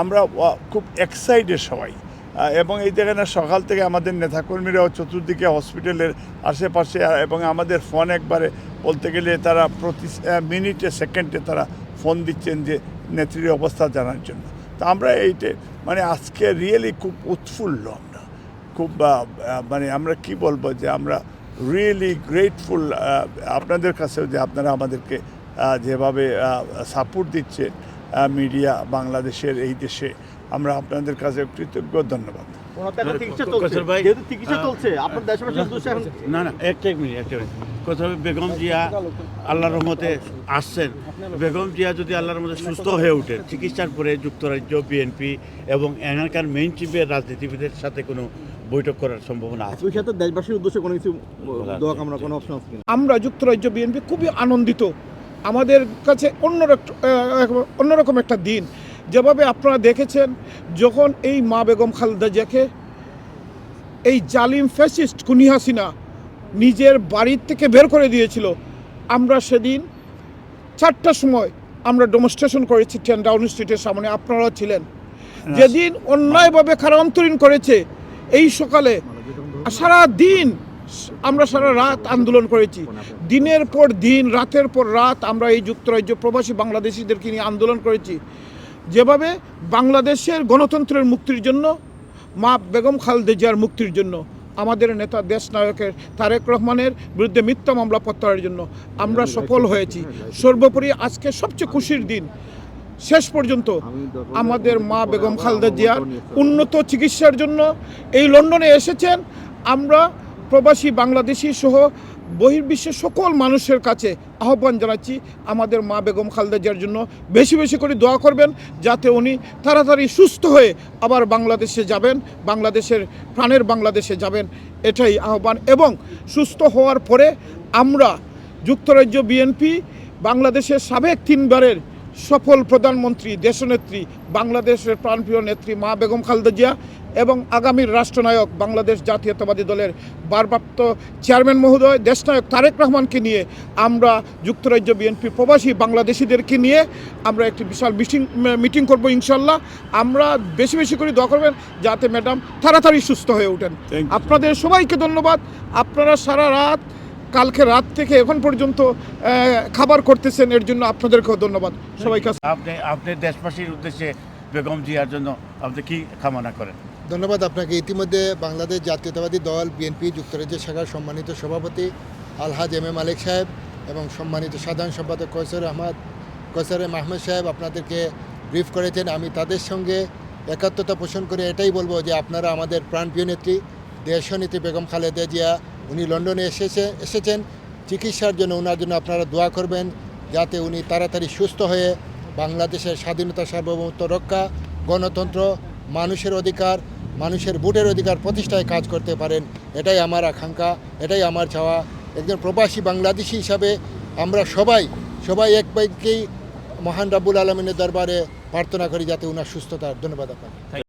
আমরা খুব এক্সাইটেড সবাই। এবং এই যেখানে সকাল থেকে আমাদের নেতাকর্মীরাও চতুর্দিকে হসপিটালের আশেপাশে এবং আমাদের ফোন একবারে বলতে গেলে তারা প্রতি মিনিটে সেকেন্ডে তারা ফোন দিচ্ছেন যে নেত্রীর অবস্থা জানার জন্য। তো আমরা এইটে মানে আজকে রিয়েলি খুব উৎফুল্ল আমরা। খুব মানে আমরা কি বলব যে আমরা রিয়েলি গ্রেটফুল আপনাদের কাছেও যে আপনারা আমাদেরকে যেভাবে সাপোর্ট দিচ্ছেন। মিডিয়া বাংলাদেশের এই দেশে। আমরা আপনাদের কাছে কৃতজ্ঞ ধন্যবাদ। না না একটা মিনিট একটা মিনিট। বেগম জিয়া আল্লাহর রহমতে আসছেন। বেগম জিয়া যদি আল্লাহর রহমতে সুস্থ হয়ে ওঠেন চিকিৎসার পরে যুক্তরাজ্য বিএনপি এবং এখানকার মেইন চিফের রাজনীতিবিদের সাথে কোনো বৈঠক করার সম্ভাবনা আছে? ওই সাথে দেশবাসীর উদ্দেশ্যে কোনো কিছু দোয়া কামনা কোনো অপশন আছে কিনা? আমরা যুক্তরাজ্য বিএনপি খুবই আনন্দিত আমাদের কাছে অন্য অন্যরকম একটা দিন। যেভাবে আপনারা দেখেছেন যখন এই মা বেগম খালেদা জিয়াকে এই জালিম ফ্যাসিস্ট কুনি হাসিনা নিজের বাড়ির থেকে বের করে দিয়েছিল আমরা সেদিন চারটার সময় আমরা ডেমনস্ট্রেশন করেছি টেন ডাউন স্ট্রিটের সামনে আপনারা ছিলেন। যেদিন অন্যায়ভাবে খারান্তরীণ করেছে এই সকালে সারা দিন আমরা সারা রাত আন্দোলন করেছি। দিনের পর দিন, রাতের পর রাত আমরা এই যুক্তরাজ্য প্রবাসী বাংলাদেশিদেরকে নিয়ে আন্দোলন করেছি। যেভাবে বাংলাদেশের গণতন্ত্রের মুক্তির জন্য, মা বেগম খালেদা জিয়ার মুক্তির জন্য, আমাদের নেতা দেশ নায়কের তারেক রহমানের বিরুদ্ধে মিথ্যা মামলা প্রত্যাহারের জন্য আমরা সফল হয়েছি। সর্বোপরি আজকে সবচেয়ে খুশির দিন। শেষ পর্যন্ত আমাদের মা বেগম খালেদা জিয়ার উন্নত চিকিৎসার জন্য এই লন্ডনে এসেছেন। আমরা প্রবাসী বাংলাদেশি সহ বহির্বিশ্বের সকল মানুষের কাছে আহ্বান জানাচ্ছি আমাদের মা বেগম খালেদা জিয়ার জন্য। বেশি বেশি করে দোয়া করবেন যাতে উনি তাড়াতাড়ি সুস্থ হয়ে আবার বাংলাদেশে যাবেন, বাংলাদেশের প্রাণের বাংলাদেশে যাবেন, এটাই আহ্বান। এবং সুস্থ হওয়ার পরে আমরা যুক্তরাজ্য বিএনপি বাংলাদেশের সাবেক তিনবারের সফল প্রধানমন্ত্রী দেশনেত্রী বাংলাদেশের প্রাণপ্রিয় নেত্রী মা বেগম খালেদা জিয়া এবং আগামীর রাষ্ট্রনায়ক বাংলাদেশ জাতীয়তাবাদী দলের ভারপ্রাপ্ত চেয়ারম্যান মহোদয় দেশনায়ক তারেক রহমানকে নিয়ে আমরা যুক্তরাজ্য বিএনপি প্রবাসী বাংলাদেশিদেরকে নিয়ে আমরা একটি বিশাল মিটিং মিটিং করব ইনশাল্লাহ। আমরা বেশি বেশি করে দোয়া করবেন যাতে ম্যাডাম তাড়াতাড়ি সুস্থ হয়ে ওঠেন। আপনাদের সবাইকে ধন্যবাদ। আপনারা সারা রাত কালকে রাত থেকে এখন পর্যন্ত খাবার করতেছেন এর জন্য আপনাদেরকেও ধন্যবাদ। সবাইকে আপনি আপনি দেশবাসীর উদ্দেশ্যে বেগম জিয়ার জন্য আপনি কি কামনা করেন? ধন্যবাদ আপনাকে। ইতিমধ্যে বাংলাদেশ জাতীয়তাবাদী দল বিএনপি যুক্তরাজ্যের শাখার সম্মানিত সভাপতি আলহাজ এম এ মালিক সাহেব এবং সম্মানিত সাধারণ সম্পাদক কৈসর আহমদ কৈসর এম আহমেদ সাহেব আপনাদেরকে ব্রিফ করেছেন। আমি তাদের সঙ্গে একাত্মতা পোষণ করে এটাই বলব যে আপনারা আমাদের প্রাণপ্রিয় নেত্রী। দেশনীতি বেগম খালেদা জিয়া, উনি লন্ডনে এসেছে, এসেছেন। চিকিৎসার জন্য ওনার জন্য আপনারা দোয়া করবেন যাতে উনি তাড়াতাড়ি সুস্থ হয়ে বাংলাদেশের স্বাধীনতা সার্বভৌমত্ব রক্ষা, গণতন্ত্র, মানুষের অধিকার, মানুষের ভোটের অধিকার প্রতিষ্ঠায় কাজ করতে পারেন। এটাই আমার আকাঙ্ক্ষা, এটাই আমার চাওয়া। একজন প্রবাসী বাংলাদেশি হিসাবে আমরা সবাই সবাই এক বাইকেই মহান রাবুল আলমিনের দরবারে প্রার্থনা করি যাতে ওনার সুস্থতার। ধন্যবাদ আপনাকে।